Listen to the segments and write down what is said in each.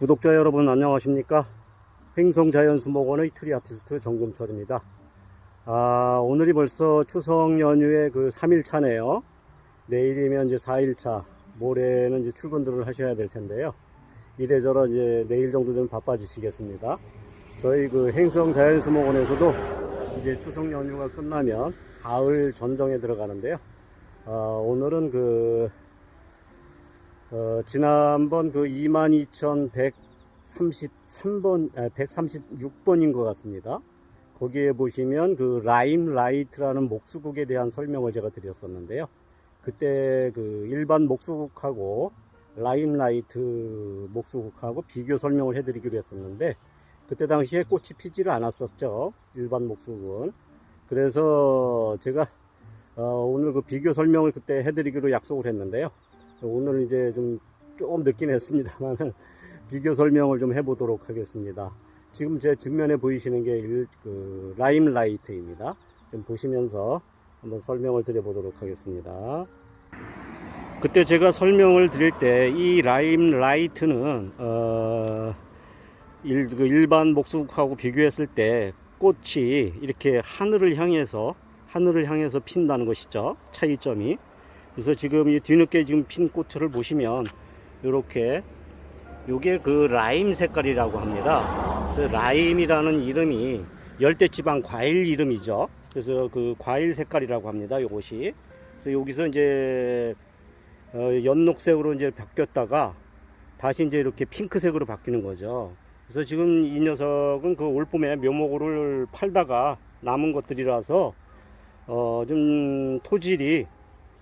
구독자 여러분 안녕하십니까? 횡성자연수목원의 트리 아티스트 정금철입니다. 아, 오늘이 벌써 추석 연휴의 그 3일차네요. 내일이면 이제 4일차 모레는 이제 출근들을 하셔야 될 텐데요. 이래저래 이제 내일 정도 되면 바빠지시겠습니다. 저희 그 행성자연수목원에서도 이제 추석 연휴가 끝나면 가을 전정에 들어가는데요. 아, 오늘은 그 어, 지난번 그 22,133번, 아, 136번인 것 같습니다. 거기에 보시면 그 라임 라이트라는 목수국에 대한 설명을 제가 드렸었는데요. 그때 그 일반 목수국하고 라임 라이트 목수국하고 비교 설명을 해드리기로 했었는데 그때 당시에 꽃이 피지를 않았었죠. 일반 목수국은. 그래서 제가 어, 오늘 그 비교 설명을 그때 해드리기로 약속을 했는데요. 오늘 이제 좀 조금 늦긴 했습니다만 비교 설명을 좀 해보도록 하겠습니다. 지금 제 뒷면에 보이시는 게 일, 그 라임 라이트입니다. 좀 보시면서 한번 설명을 드려보도록 하겠습니다. 그때 제가 설명을 드릴 때 이 라임 라이트는 어, 일, 그 일반 목수국하고 비교했을 때 꽃이 이렇게 하늘을 향해서 하늘을 향해서 핀다는 것이죠. 차이점이. 그래서 지금 이 뒤늦게 지금 핀 꽃을 보시면 이렇게 요게 그 라임 색깔이라고 합니다. 그 라임이라는 이름이 열대지방 과일 이름이죠. 그래서 그 과일 색깔이라고 합니다. 요것이. 그래서 여기서 이제 어, 연녹색으로 이제 바뀌었다가 다시 이제 이렇게 핑크색으로 바뀌는 거죠. 그래서 지금 이 녀석은 그 올봄에 묘목을 팔다가 남은 것들이라서 어, 좀 토질이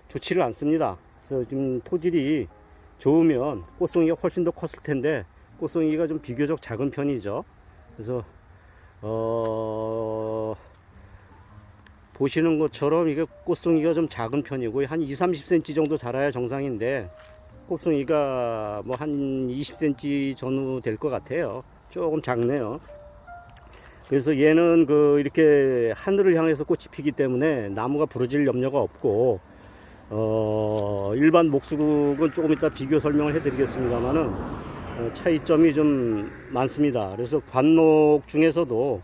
좋지를 않습니다. 그래서 지금 토질이 좋으면 꽃송이가 훨씬 더 컸을 텐데 꽃송이가 좀 비교적 작은 편이죠. 그래서 어 보시는 것처럼 이게 꽃송이가 좀 작은 편이고 한 2, 30cm 정도 자라야 정상인데 꽃송이가 뭐 한 20cm 전후 될 것 같아요. 조금 작네요. 그래서 얘는 그 이렇게 하늘을 향해서 꽃이 피기 때문에 나무가 부러질 염려가 없고 어, 일반 목수국은 조금 이따 비교 설명을 해드리겠습니다만은 어, 차이점이 좀 많습니다. 그래서 관목 중에서도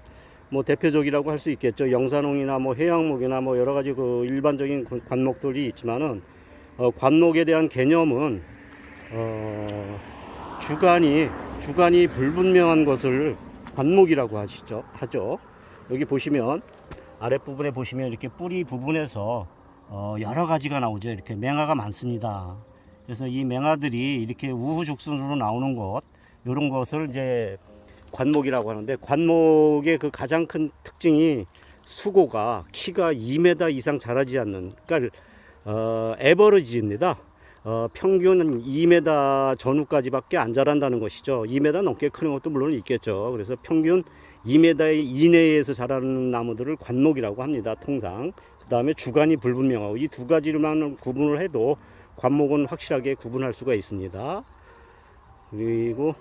뭐 대표적이라고 할 수 있겠죠. 영산홍이나 뭐 해양목이나 뭐 여러 가지 그 일반적인 관- 관목들이 있지만은 어, 관목에 대한 개념은 어, 주간이 주간이 불분명한 것을 관목이라고 하시죠. 하죠. 여기 보시면 아랫 부분에 보시면 이렇게 뿌리 부분에서 어, 여러 가지가 나오죠. 이렇게 맹아가 많습니다. 그래서 이 맹아들이 이렇게 우후죽순으로 나오는 것, 이런 것을 이제 관목이라고 하는데, 관목의 그 가장 큰 특징이 수고가 키가 2m 이상 자라지 않는, 그러니까, 어, 에버리지입니다. 어, 평균은 2m 전후까지밖에 안 자란다는 것이죠. 2m 넘게 크는 것도 물론 있겠죠. 그래서 평균 2m 이내에서 자라는 나무들을 관목이라고 합니다. 통상. 그 다음에 주간이 불분명하고 이 두 가지로만 구분을 해도 관목은 확실하게 구분할 수가 있습니다. 그리고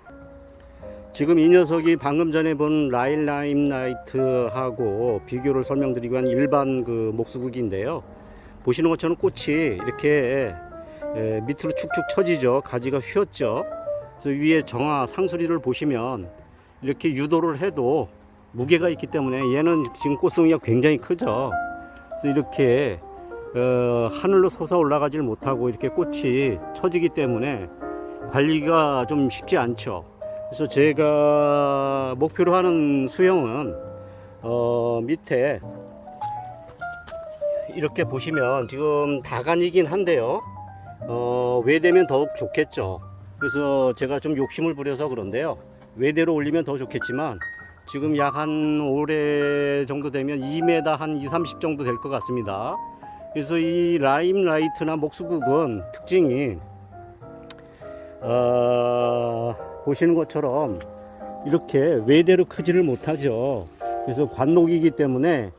지금 이 녀석이 방금 전에 본 라일라임 라이트하고 비교를 설명드리기 위한 일반 그 목수국인데요. 보시는 것처럼 꽃이 이렇게 에, 밑으로 축축 처지죠. 가지가 휘었죠. 그래서 위에 정화 상수리를 보시면 이렇게 유도를 해도 무게가 있기 때문에 얘는 지금 꽃송이가 굉장히 크죠. 이렇게 어, 하늘로 솟아 올라가질 못하고 이렇게 꽃이 처지기 때문에 관리가 좀 쉽지 않죠. 그래서 제가 목표로 하는 수영은 어, 밑에 이렇게 보시면 지금 다간이긴 한데요. 어, 외대면 더욱 좋겠죠. 그래서 제가 좀 욕심을 부려서 그런데요. 외대로 올리면 더 좋겠지만 지금 약 한 올해 정도 되면 2m 한 2, 30 정도 될 것 같습니다. 그래서 이 라임 라이트나 목수국은 특징이 어, 보시는 것처럼 이렇게 외대로 크지를 못하죠. 그래서 관록이기 때문에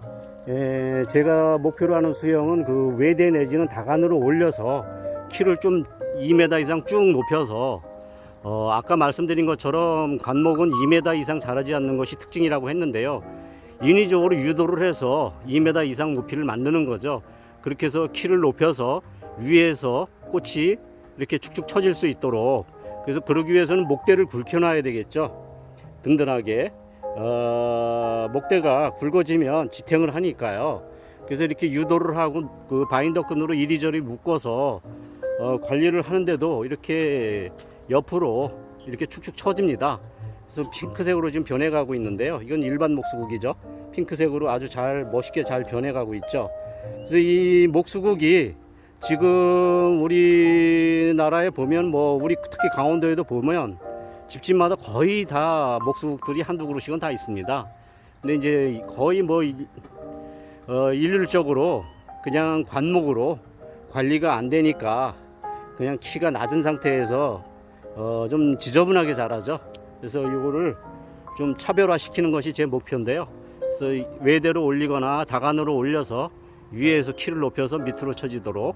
에, 제가 목표로 하는 수영은 그 외대 내지는 다간으로 올려서 키를 좀 2m 이상 쭉 높여서 어, 아까 말씀드린 것처럼 관목은 2m 이상 자라지 않는 것이 특징이라고 했는데요. 인위적으로 유도를 해서 2m 이상 높이를 만드는 거죠. 그렇게 해서 키를 높여서 위에서 꽃이 이렇게 축축 처질 수 있도록 그래서 그러기 위해서는 목대를 굵혀놔야 되겠죠. 든든하게. 어, 목대가 굵어지면 지탱을 하니까요. 그래서 이렇게 유도를 하고 그 바인더 끈으로 이리저리 묶어서 어, 관리를 하는데도 이렇게 옆으로 이렇게 축축 처집니다. 그래서 핑크색으로 지금 변해가고 있는데요. 이건 일반 목수국이죠. 핑크색으로 아주 잘 멋있게 잘 변해가고 있죠. 그래서 이 목수국이 지금 우리나라에 보면 뭐 우리 특히 강원도에도 보면 집집마다 거의 다 목수국들이 한두 그루씩은 다 있습니다. 근데 이제 거의 뭐 일- 어, 일률적으로 그냥 관목으로 관리가 안 되니까 그냥 키가 낮은 상태에서 어, 좀 지저분하게 자라죠. 그래서 이거를 좀 차별화 시키는 것이 제 목표인데요. 그래서 이 외대로 올리거나 다간으로 올려서 위에서 키를 높여서 밑으로 쳐지도록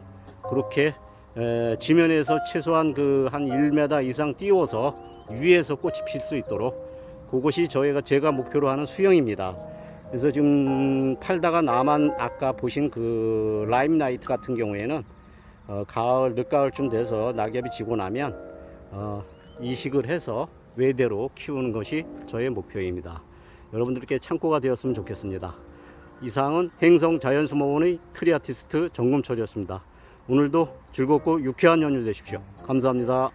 그렇게 에, 지면에서 최소한 그 한 1m 이상 띄워서 위에서 꽃이 필 수 있도록 그것이 저희가 제가 목표로 하는 수영입니다. 그래서 지금 팔다가 나만 아까 보신 그 라임나이트 같은 경우에는 어, 가을 늦가을쯤 돼서 낙엽이 지고 나면 어, 이식을 해서 외대로 키우는 것이 저의 목표입니다. 여러분들께 참고가 되었으면 좋겠습니다. 이상은 행성 자연수목원의 트리아티스트 정금철이었습니다. 오늘도 즐겁고 유쾌한 연휴 되십시오. 감사합니다.